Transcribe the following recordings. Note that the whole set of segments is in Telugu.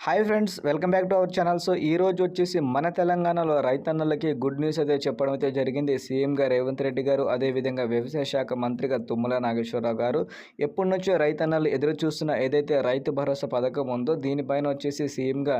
Hi friends welcome back to our channel so ఈ రోజు వచ్చేసి మన తెలంగాణలో రైతన్నలకి గుడ్ న్యూస్ అయితే చెప్పడం అయితే జరిగింది. సీఎంగా రేవంత్ రెడ్డి గారు అదేవిధంగా వ్యవసాయ శాఖ మంత్రిగా తుమ్మల నాగేశ్వరరావు గారు ఎప్పటి నుంచో రైతన్నలు ఎదురు చూస్తున్న ఏదైతే రైతు భరోసా పథకం ఉందో దీనిపైన వచ్చేసి సీఎంగా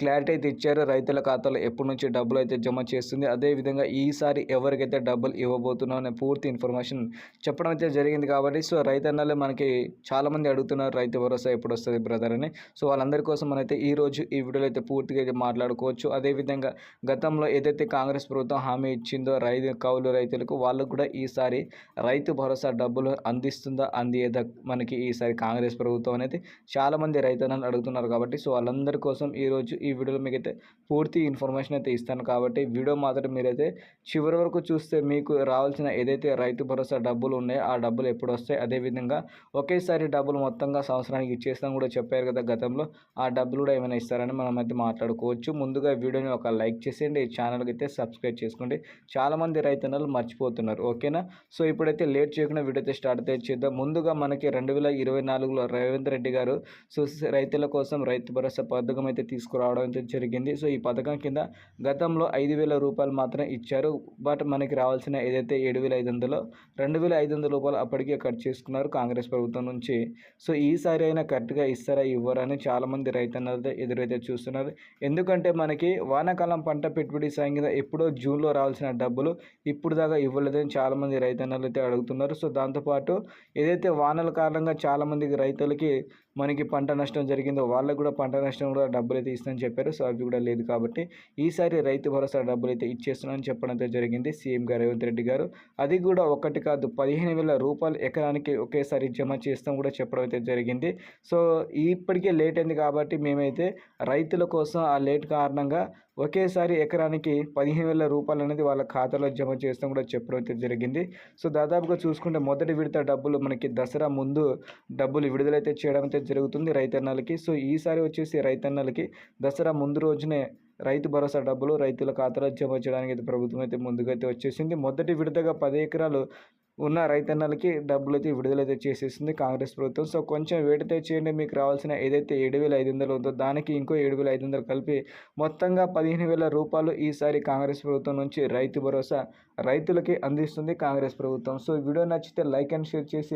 క్లారిటీ అయితే ఇచ్చారు. రైతుల ఖాతాలో ఎప్పటి నుంచి డబ్బులు అయితే జమ చేస్తుంది అదేవిధంగా ఈసారి ఎవరికైతే డబ్బులు ఇవ్వబోతున్నాం అనే పూర్తి ఇన్ఫర్మేషన్ చెప్పడం అయితే జరిగింది కాబట్టి సో రైతన్నలు మనకి చాలామంది అడుగుతున్నారు రైతు భరోసా ఎప్పుడు వస్తుంది బ్రదర్ అని. సో వాళ్ళందరి కోసం మనైతే ఈ రోజు ఈ వీడియోలో అయితే పూర్తిగా అయితే మాట్లాడుకోవచ్చు. అదేవిధంగా గతంలో ఏదైతే కాంగ్రెస్ ప్రభుత్వం హామీ ఇచ్చిందో రైతు కౌలు రైతులకు వాళ్ళకు కూడా ఈసారి రైతు భరోసా డబ్బులు అందిస్తుందా అందియదా మనకి ఈసారి కాంగ్రెస్ ప్రభుత్వం అనేది చాలామంది రైతులను అడుగుతున్నారు కాబట్టి సో వాళ్ళందరి కోసం ఈరోజు ఈ వీడియోలో మీకైతే పూర్తి ఇన్ఫర్మేషన్ అయితే ఇస్తాను కాబట్టి వీడియో మాత్రం మీరైతే చివరి వరకు చూస్తే మీకు రావాల్సిన ఏదైతే రైతు భరోసా డబ్బులు ఉన్నాయో ఆ డబ్బులు ఎప్పుడు వస్తాయి? అదేవిధంగా ఒకేసారి డబ్బులు మొత్తంగా సంవత్సరానికి ఇచ్చేస్తాం కూడా చెప్పారు కదా గతంలో ఆ డబ్బులు కూడా ఏమైనా ఇస్తారని మనం అయితే మాట్లాడుకోవచ్చు. ముందుగా వీడియోని ఒక లైక్ చేసేయండి. ఈ ఛానల్కి అయితే సబ్స్క్రైబ్ చేసుకోండి. చాలామంది రైతన్నలు మర్చిపోతున్నారు. ఓకేనా? సో ఇప్పుడైతే లేట్ చేయకుండా వీడియో అయితే స్టార్ట్ అయితే చేద్దాం. ముందుగా మనకి రెండు వేల ఇరవై నాలుగులో రేవంత్ రెడ్డి గారు సో రైతుల కోసం రైతు భరోసా పథకం అయితే తీసుకురావడం అయితే జరిగింది. సో ఈ పథకం కింద గతంలో ఐదు వేల రూపాయలు మాత్రమే ఇచ్చారు. బట్ మనకి రావాల్సిన ఏదైతే ఏడు వేల ఐదు వందలో రెండు వేల ఐదు వందల రూపాయలు అప్పటికే కట్ చేసుకున్నారు కాంగ్రెస్ ప్రభుత్వం నుంచి. సో ఈసారి అయినా కరెక్ట్గా ఇస్తారా ఇవ్వరా అని చాలామంది రైతు రైతన్నలతో ఎదురైతే చూస్తున్నారు ఎందుకంటే మనకి వానాకాలం పంట పెట్టుబడి సాయం కింద ఎప్పుడో జూన్లో రావాల్సిన డబ్బులు ఇప్పుడు దాకా ఇవ్వలేదని చాలామంది రైతన్నలు అయితే అడుగుతున్నారు. సో దాంతోపాటు ఏదైతే వానల కారణంగా చాలామందికి రైతులకి మనకి పంట నష్టం జరిగిందో వాళ్ళకు కూడా పంట నష్టం కూడా డబ్బులు అయితే ఇస్తానని చెప్పారు. సో అవి కూడా లేదు కాబట్టి ఈసారి రైతు భరోసా డబ్బులు అయితే ఇచ్చేస్తున్నానని చెప్పడం అయితే జరిగింది సీఎం గారు రేవంత్ రెడ్డి గారు. అది కూడా ఒకటి కాదు పదిహేను వేల రూపాయలు ఎకరానికి ఒకేసారి జమ చేస్తాం కూడా చెప్పడం అయితే జరిగింది. సో ఇప్పటికే లేట్ అయింది కాబట్టి మేమైతే రైతుల కోసం ఆ లేట్ కారణంగా ఒకేసారి ఎకరానికి పదిహేను వేల రూపాయలు అనేది వాళ్ళ ఖాతాలో జమ చేస్తాం కూడా చెప్పడం అయితే జరిగింది. సో దాదాపుగా చూసుకుంటే మొదటి విడత డబ్బులు మనకి దసరా ముందు డబ్బులు విడుదలైతే చేయడం అయితే జరుగుతుంది రైతన్నలకి. సో ఈసారి వచ్చేసి రైతన్నలకి దసరా ముందు రోజునే రైతు భరోసా డబ్బులు రైతుల ఖాతాలో జమ చేయడానికి అయితే ప్రభుత్వం అయితే ముందుగా అయితే వచ్చేసింది. మొదటి విడతగా పది ఎకరాలు ఉన్న రైతన్నలకి డబ్బులు అయితే విడుదలైతే చేసేసింది కాంగ్రెస్ ప్రభుత్వం. సో కొంచెం వేడితే చేయండి. మీకు రావాల్సిన ఏదైతే ఏడు వేల ఐదు వందలు ఉందో దానికి ఇంకో ఏడు వేల ఐదు వందలు కలిపి మొత్తంగా పదిహేను వేల రూపాయలు ఈసారి కాంగ్రెస్ ప్రభుత్వం నుంచి రైతు భరోసా రైతులకి అందిస్తుంది కాంగ్రెస్ ప్రభుత్వం. సో వీడియో నచ్చితే లైక్ అండ్ షేర్ చేసి